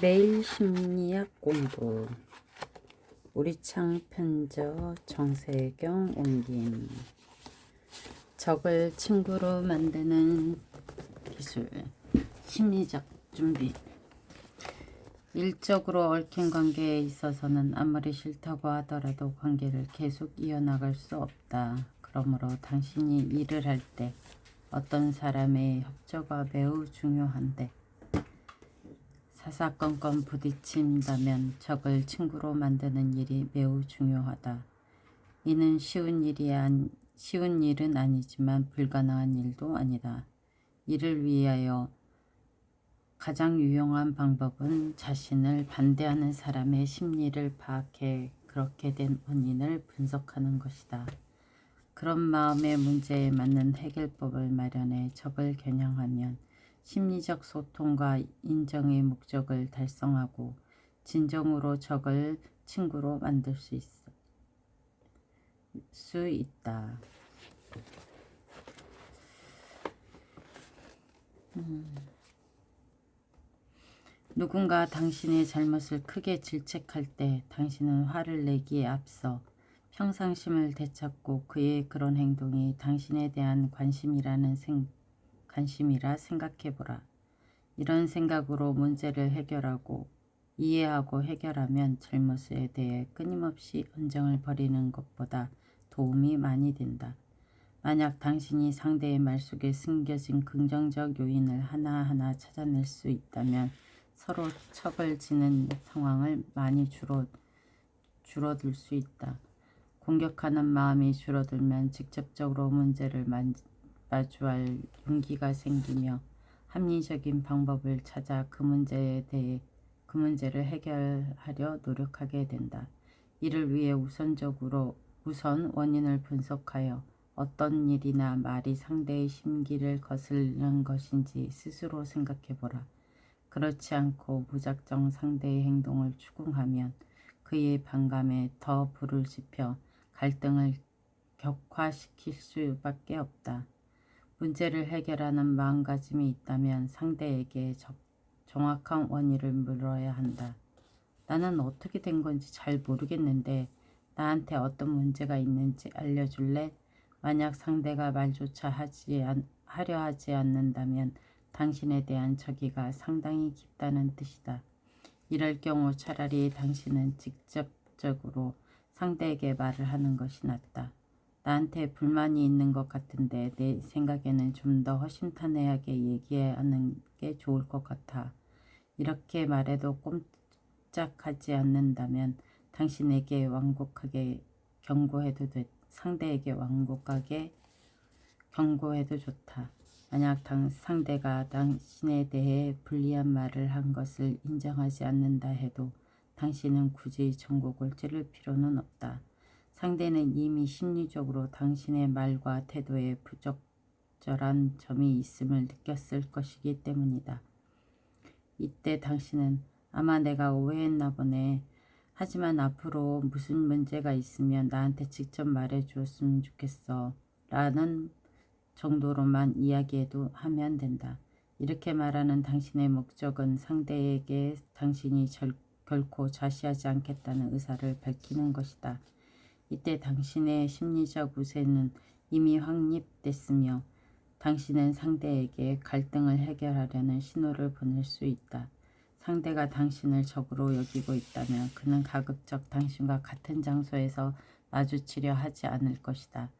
매일 심리학 공부. 우리 창 편저 정세경 옮김 적을 친구로 만드는 기술 심리적 준비. 일적으로 얽힌 관계에 있어서는 아무리 싫다고 하더라도 관계를 계속 이어나갈 수 없다. 그러므로 당신이 일을 할 때 어떤 사람의 협조가 매우 중요한데 사사건건 부딪힌다면 적을 친구로 만드는 일이 매우 중요하다. 이는 쉬운 일이 안, 쉬운 일은 아니지만 불가능한 일도 아니다. 이를 위하여 가장 유용한 방법은 자신을 반대하는 사람의 심리를 파악해 그렇게 된 원인을 분석하는 것이다. 그런 마음의 문제에 맞는 해결법을 마련해 적을 겨냥하면 심리적 소통과 인정의 목적을 달성하고 진정으로 적을 친구로 만들 수, 있어, 수 있다. 음. 누군가 당신의 잘못을 크게 질책할 때 당신은 화를 내기에 앞서 평상심을 되찾고 그의 그런 행동이 당신에 대한 관심이라는 생, 관심이라 생각해보라. 이런 생각으로 문제를 해결하고 이해하고 해결하면 잘못에 대해 끊임없이 언정을 벌이는 것보다 도움이 많이 된다. 만약 당신이 상대의 말 속에 숨겨진 긍정적 요인을 하나하나 찾아낼 수 있다면 서로 척을 지는 상황을 많이 줄어, 줄어들 수 있다. 공격하는 마음이 줄어들면 직접적으로 문제를 마주할 용기가 생기며 합리적인 방법을 찾아 그 문제에 대해 그 문제를 해결하려 노력하게 된다. 이를 위해 우선적으로 우선 원인을 분석하여 어떤 일이나 말이 상대의 심기를 거스르는 것인지 스스로 생각해보라. 그렇지 않고 무작정 상대의 행동을 추궁하면 그의 반감에 더 불을 지펴 갈등을 격화시킬 수밖에 없다. 문제를 해결하는 마음가짐이 있다면 상대에게 적, 정확한 원인을 물어야 한다. 나는 어떻게 된 건지 잘 모르겠는데 나한테 어떤 문제가 있는지 알려줄래? 만약 상대가 말조차 하지 않, 하려 하지 않는다면 당신에 대한 저기가 상당히 깊다는 뜻이다. 이럴 경우 차라리 당신은 직접적으로 상대에게 말을 하는 것이 낫다. 나한테 불만이 있는 것 같은데 내 생각에는 좀 더 허심탄회하게 얘기하는 게 좋을 것 같아. 이렇게 말해도 꼼짝하지 않는다면 당신에게 완곡하게 경고해도 돼. 상대에게 완곡하게 경고해도 좋다. 만약 당, 상대가 당신에 대해 불리한 말을 한 것을 인정하지 않는다 해도 당신은 굳이 전곡을 찌를 필요는 없다. 상대는 이미 심리적으로 당신의 말과 태도에 부적절한 점이 있음을 느꼈을 것이기 때문이다. 이때 당신은 아마 내가 오해했나 보네. 하지만 앞으로 무슨 문제가 있으면 나한테 직접 말해 주었으면 좋겠어. 라는 정도로만 이야기해도 하면 된다. 이렇게 말하는 당신의 목적은 상대에게 당신이 절, 결코 좌시하지 않겠다는 의사를 밝히는 것이다. 이때 당신의 심리적 우세는 이미 확립됐으며 당신은 상대에게 갈등을 해결하려는 신호를 보낼 수 있다. 상대가 당신을 적으로 여기고 있다면 그는 가급적 당신과 같은 장소에서 마주치려 하지 않을 것이다.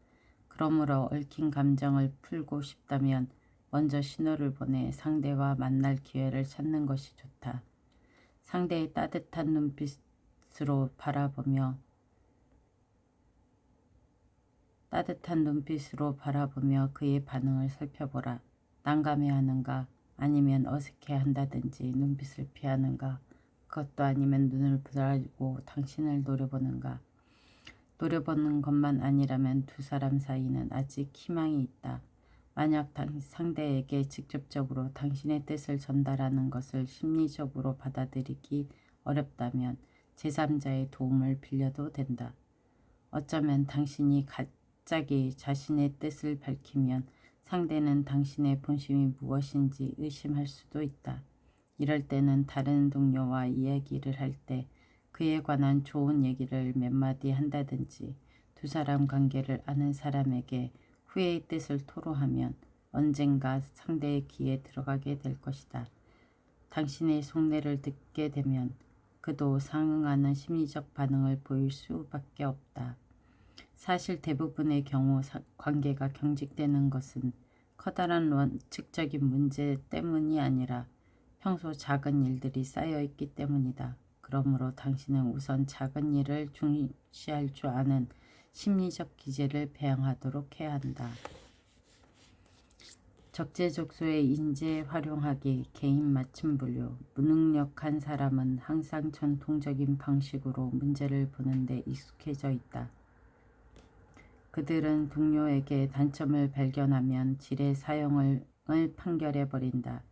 그러므로 얽힌 감정을 풀고 싶다면 먼저 신호를 보내 상대와 만날 기회를 찾는 것이 좋다. 상대의 따뜻한 눈빛으로 바라보며 따뜻한 눈빛으로 바라보며 그의 반응을 살펴보라. 난감해하는가 아니면 어색해한다든지 눈빛을 피하는가 그것도 아니면 눈을 부라지고 당신을 노려보는가 노려보는 것만 아니라면 두 사람 사이는 아직 희망이 있다. 만약 상대에게 직접적으로 당신의 뜻을 전달하는 것을 심리적으로 받아들이기 어렵다면 제3자의 도움을 빌려도 된다. 어쩌면 당신이 갑자기 자신의 뜻을 밝히면 상대는 당신의 본심이 무엇인지 의심할 수도 있다. 이럴 때는 다른 동료와 이야기를 할 때 그에 관한 좋은 얘기를 몇 마디 한다든지 두 사람 관계를 아는 사람에게 후회의 뜻을 토로하면 언젠가 상대의 귀에 들어가게 될 것이다. 당신의 속내를 듣게 되면 그도 상응하는 심리적 반응을 보일 수밖에 없다. 사실 대부분의 경우 사- 관계가 경직되는 것은 커다란 원칙적인 문제 때문이 아니라 평소 작은 일들이 쌓여 있기 때문이다. 그러므로 당신은 우선 작은 일을 중시할 줄 아는 심리적 기제를 배양하도록 해야 한다. 적재적소의 인재 활용하기, 개인 맞춤 분류, 무능력한 사람은 항상 전통적인 방식으로 문제를 보는 데 익숙해져 있다. 그들은 동료에게 단점을 발견하면 지뢰 사용을 을 판결해 버린다.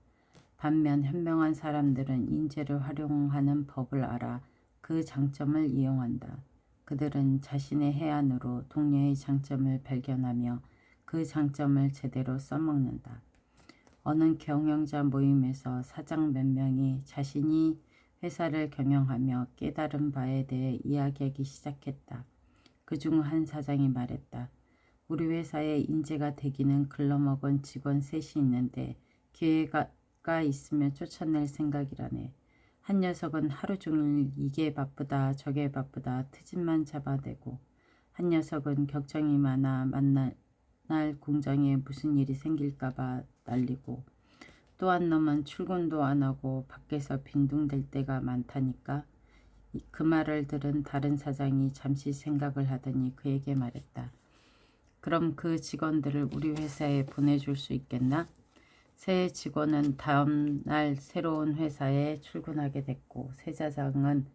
반면 현명한 사람들은 인재를 활용하는 법을 알아 그 장점을 이용한다. 그들은 자신의 해안으로 동료의 장점을 발견하며 그 장점을 제대로 써먹는다. 어느 경영자 모임에서 사장 몇 명이 자신이 회사를 경영하며 깨달은 바에 대해 이야기하기 시작했다. 그 중 한 사장이 말했다. 우리 회사에 인재가 되기는 글러먹은 직원 셋이 있는데 기회가 있으면 쫓아낼 생각이라네. 한 녀석은 하루 종일 이게 바쁘다 저게 바쁘다 트집만 잡아대고 한 녀석은 격정이 많아 만날 날 공장에 무슨 일이 생길까봐 날리고 또 한 놈은 출근도 안 하고 밖에서 빈둥댈 때가 많다니까 이- 그 말을 들은 다른 사장이 잠시 생각을 하더니 그에게 말했다. 그럼 그 직원들을 우리 회사에 보내줄 수 있겠나? 새 직원은 다음 날 새로운 회사에 출근하게 됐고 새 사장은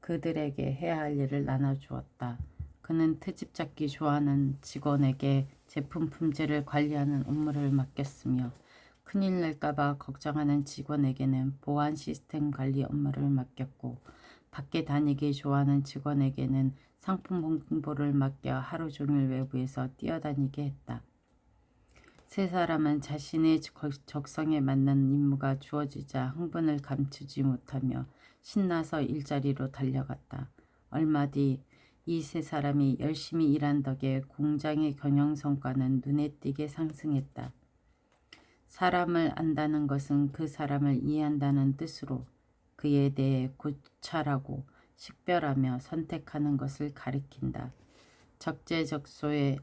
그들에게 해야 할 일을 나눠주었다. 그는 트집 잡기 좋아하는 직원에게 제품 품질을 관리하는 업무를 맡겼으며 큰일 날까봐 걱정하는 직원에게는 보안 시스템 관리 업무를 맡겼고 밖에 다니기 좋아하는 직원에게는 상품 홍보를 맡겨 하루 종일 외부에서 뛰어다니게 했다. 세 사람은 자신의 적- 적성에 맞는 임무가 주어지자 흥분을 감추지 못하며 신나서 일자리로 달려갔다. 얼마 뒤 이 세 사람이 열심히 일한 덕에 공장의 경영 성과는 눈에 띄게 상승했다. 사람을 안다는 것은 그 사람을 이해한다는 뜻으로 그에 대해 고찰하고 식별하며 선택하는 것을 가리킨다. 적재적소에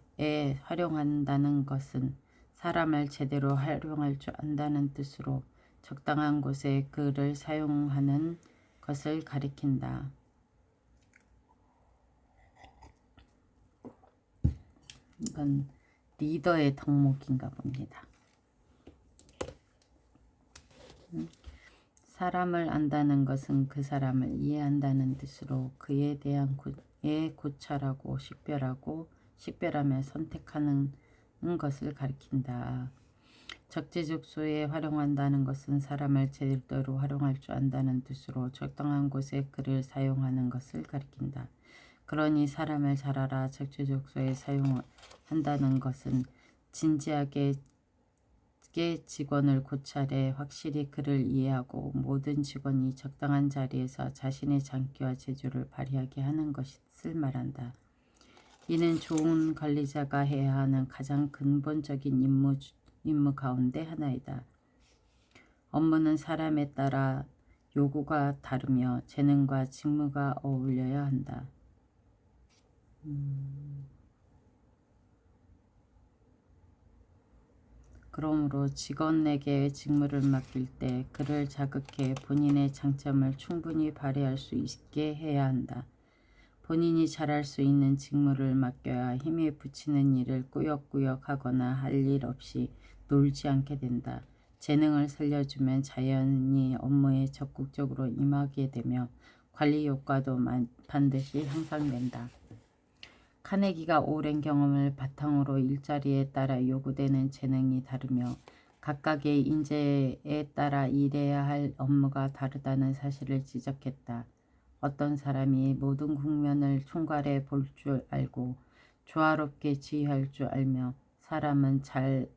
활용한다는 것은 사람을 제대로 활용할 줄 안다는 뜻으로 적당한 곳에 그를 사용하는 것을 가리킨다. 이건 리더의 덕목인가 봅니다. 사람을 안다는 것은 그 사람을 이해한다는 뜻으로 그에 대한 고, 에 고찰하고 식별하고 식별하며 선택하는 것을 가리킨다. 적재적소에 활용한다는 것은 사람을 제대로 활용할 줄 안다는 뜻으로 적당한 곳에 그를 사용하는 것을 가리킨다. 그러니 사람을 잘 알아 적재적소에 사용한다는 것은 진지하게 직원을 고찰해 확실히 그를 이해하고 모든 직원이 적당한 자리에서 자신의 장기와 재주를 발휘하게 하는 것을 말한다. 이는 좋은 관리자가 해야 하는 가장 근본적인 임무, 임무 가운데 하나이다. 업무는 사람에 따라 요구가 다르며 재능과 직무가 어울려야 한다. 음. 그러므로 직원에게 직무를 맡길 때 그를 자극해 본인의 장점을 충분히 발휘할 수 있게 해야 한다. 본인이 잘할 수 있는 직무를 맡겨야 힘에 붙이는 일을 꾸역꾸역 하거나 할 일 없이 놀지 않게 된다. 재능을 살려주면 자연히 업무에 적극적으로 임하게 되며 관리 효과도 반드시 향상된다. 카네기가 오랜 경험을 바탕으로 일자리에 따라 요구되는 재능이 다르며 각각의 인재에 따라 일해야 할 업무가 다르다는 사실을 지적했다. 어떤 사람이 모든 국면을 총괄해 볼 줄 알고 조화롭게 지휘할 줄 알며 사람은 잘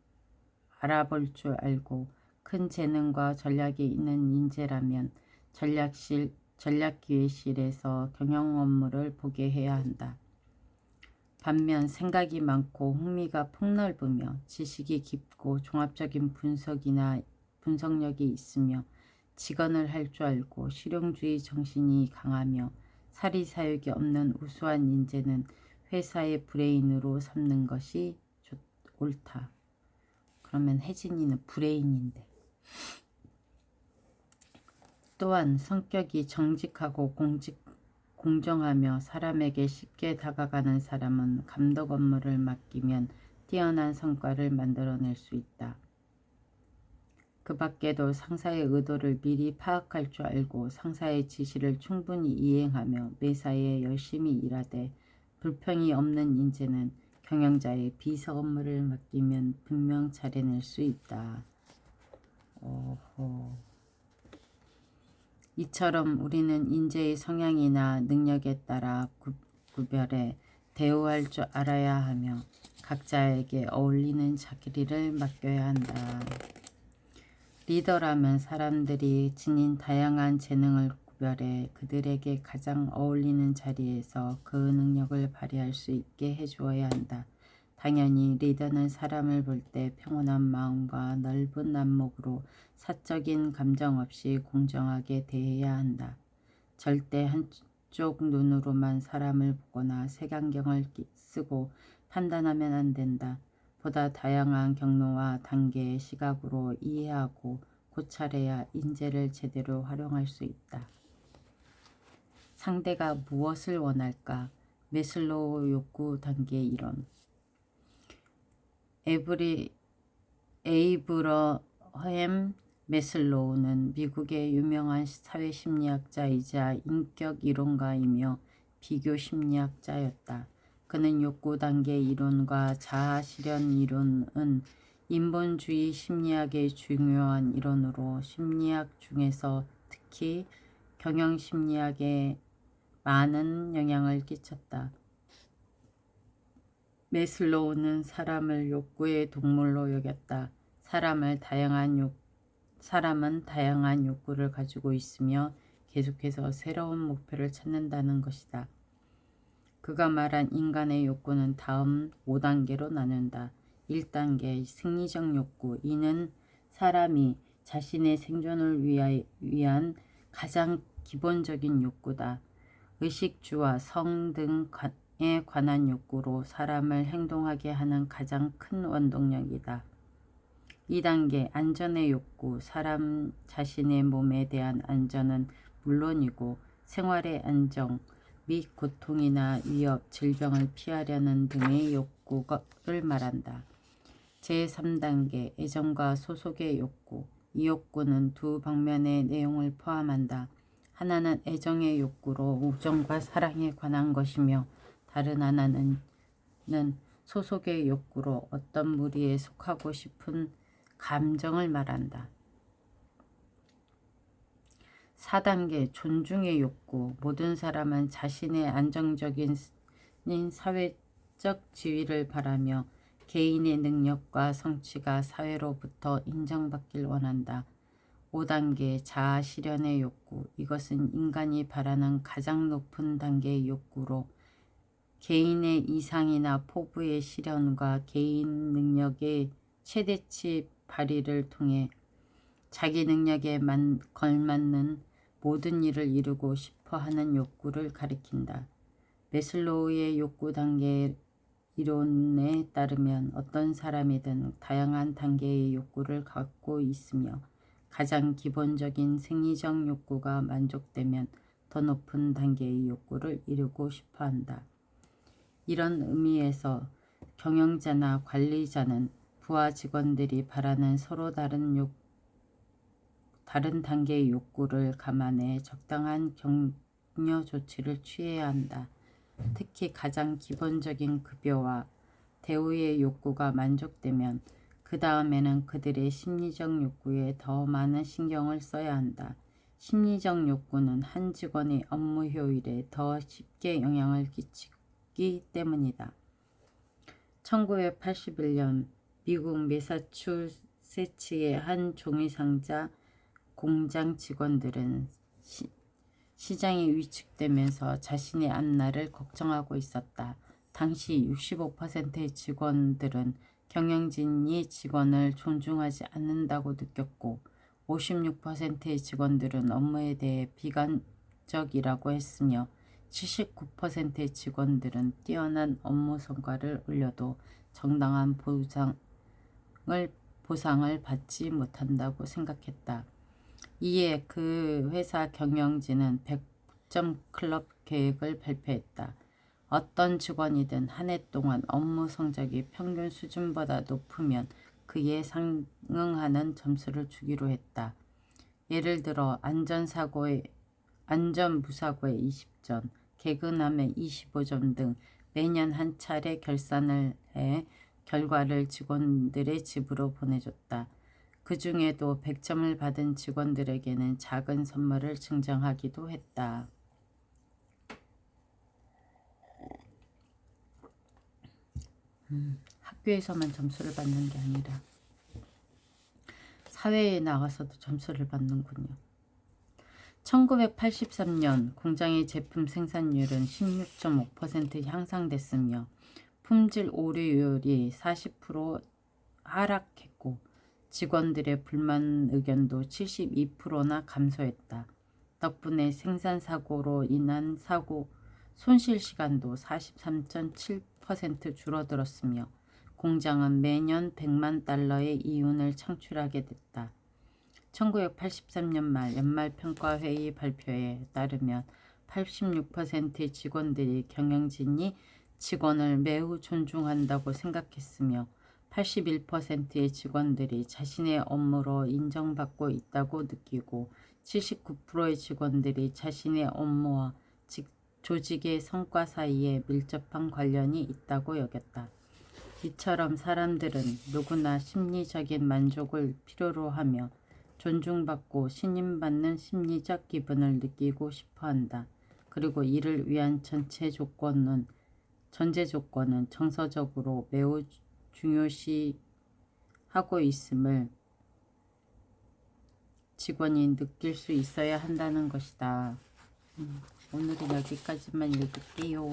알아볼 줄 알고 큰 재능과 전략이 있는 인재라면 전략실, 전략기획실에서 경영 업무를 보게 해야 한다. 반면 생각이 많고 흥미가 폭넓으며 지식이 깊고 종합적인 분석이나 분석력이 있으며 직언을 할 줄 알고 실용주의 정신이 강하며 사리사욕이 없는 우수한 인재는 회사의 브레인으로 삼는 것이 좋, 옳다. 그러면 혜진이는 브레인인데. 또한 성격이 정직하고 공직, 공정하며 사람에게 쉽게 다가가는 사람은 감독 업무를 맡기면 뛰어난 성과를 만들어낼 수 있다. 그 밖에도 상사의 의도를 미리 파악할 줄 알고 상사의 지시를 충분히 이행하며 매사에 열심히 일하되 불평이 없는 인재는 경영자의 비서 업무를 맡기면 분명 잘해낼 수 있다. 오호. 이처럼 우리는 인재의 성향이나 능력에 따라 구, 구별해 대우할 줄 알아야 하며 각자에게 어울리는 자기를 맡겨야 한다. 리더라면 사람들이 지닌 다양한 재능을 구별해 그들에게 가장 어울리는 자리에서 그 능력을 발휘할 수 있게 해주어야 한다. 당연히 리더는 사람을 볼 때 평온한 마음과 넓은 안목으로 사적인 감정 없이 공정하게 대해야 한다. 절대 한쪽 눈으로만 사람을 보거나 색안경을 쓰고 판단하면 안 된다. 보다 다양한 경로와 단계의 시각으로 이해하고 고찰해야 인재를 제대로 활용할 수 있다. 상대가 무엇을 원할까? 메슬로우 욕구 단계 이론 에브리 에이브러햄 메슬로우는 미국의 유명한 사회 심리학자이자 인격 이론가이며 비교 심리학자였다. 그는 욕구 단계 이론과 자아 실현 이론은 인본주의 심리학의 중요한 이론으로 심리학 중에서 특히 경영 심리학에 많은 영향을 끼쳤다. 메슬로우는 사람을 욕구의 동물로 여겼다. 사람을 다양한 욕, 사람은 다양한 욕구를 가지고 있으며 계속해서 새로운 목표를 찾는다는 것이다. 그가 말한 인간의 욕구는 다음 5단계로 나눈다. 1단계 생리적 욕구. 이는 사람이 자신의 생존을 위한 가장 기본적인 욕구다. 의식주와 성 등 에 관한 욕구로 사람을 행동하게 하는 가장 큰 원동력이다. 2단계 안전의 욕구. 사람 자신의 몸에 대한 안전은 물론이고 생활의 안정, 및 고통이나 위협, 질병을 피하려는 등의 욕구를 말한다. 제3단계 애정과 소속의 욕구 이 욕구는 두 방면의 내용을 포함한다. 하나는 애정의 욕구로 우정과 사랑에 관한 것이며 다른 하나는 소속의 욕구로 어떤 무리에 속하고 싶은 감정을 말한다. 4단계 존중의 욕구 모든 사람은 자신의 안정적인 사회적 지위를 바라며 개인의 능력과 성취가 사회로부터 인정받길 원한다. 5단계 자아 실현의 욕구 이것은 인간이 바라는 가장 높은 단계의 욕구로 개인의 이상이나 포부의 실현과 개인 능력의 최대치 발휘를 통해 자기 능력에 만, 걸맞는 모든 일을 이루고 싶어 하는 욕구를 가리킨다. 메슬로우의 욕구 단계 이론에 따르면 어떤 사람이든 다양한 단계의 욕구를 갖고 있으며 가장 기본적인 생리적 욕구가 만족되면 더 높은 단계의 욕구를 이루고 싶어 한다. 이런 의미에서 경영자나 관리자는 부하 직원들이 바라는 서로 다른 욕, 다른 단계의 욕구를 감안해 적당한 격려 조치를 취해야 한다. 특히 가장 기본적인 급여와 대우의 욕구가 만족되면 그 다음에는 그들의 심리적 욕구에 더 많은 신경을 써야 한다. 심리적 욕구는 한 직원의 업무 효율에 더 쉽게 영향을 끼치 기 때문이다. 1981년 미국 매사추 에세츠의 한 종이상자 공장 직원들은 시, 시장이 위축되면서 자신의 앞날을 걱정하고 있었다. 당시 65%의 직원들은 경영진이 직원을 존중하지 않는다고 느꼈고 56%의 직원들은 업무에 대해 비관적이라고 했으며 79%의 직원들은 뛰어난 업무 성과를 올려도 정당한 보상을 보상을 받지 못한다고 생각했다. 이에 그 회사 경영진은 100점 클럽 계획을 발표했다. 어떤 직원이든 한 해 동안 업무 성적이 평균 수준보다 높으면 그에 상응하는 점수를 주기로 했다. 예를 들어 안전사고에 안전무사고에 20점, 개근함에 25점 등 매년 한 차례 결산을 해 결과를 직원들의 집으로 보내줬다. 그 중에도 100점을 받은 직원들에게는 작은 선물을 증정하기도 했다. 음, 학교에서만 점수를 받는 게 아니라 사회에 나가서도 점수를 받는군요. 1983년 공장의 제품 생산율은 16.5% 향상됐으며 품질 오류율이 40% 하락했고 직원들의 불만 의견도 72%나 감소했다. 덕분에 생산 사고로 인한 사고 손실 시간도 43.7% 줄어들었으며 공장은 매년 100만 달러의 이윤을 창출하게 됐다. 1983년 말 연말평가회의 발표에 따르면 86%의 직원들이 경영진이 직원을 매우 존중한다고 생각했으며 81%의 직원들이 자신의 업무로 인정받고 있다고 느끼고 79%의 직원들이 자신의 업무와 직, 조직의 성과 사이에 밀접한 관련이 있다고 여겼다. 이처럼 사람들은 누구나 심리적인 만족을 필요로 하며 존중받고 신임받는 심리적 기분을 느끼고 싶어 한다. 그리고 이를 위한 전체 조건은 전제 조건은 정서적으로 매우 중요시 하고 있음을 직원이 느낄 수 있어야 한다는 것이다. 음, 오늘은 여기까지만 읽을게요.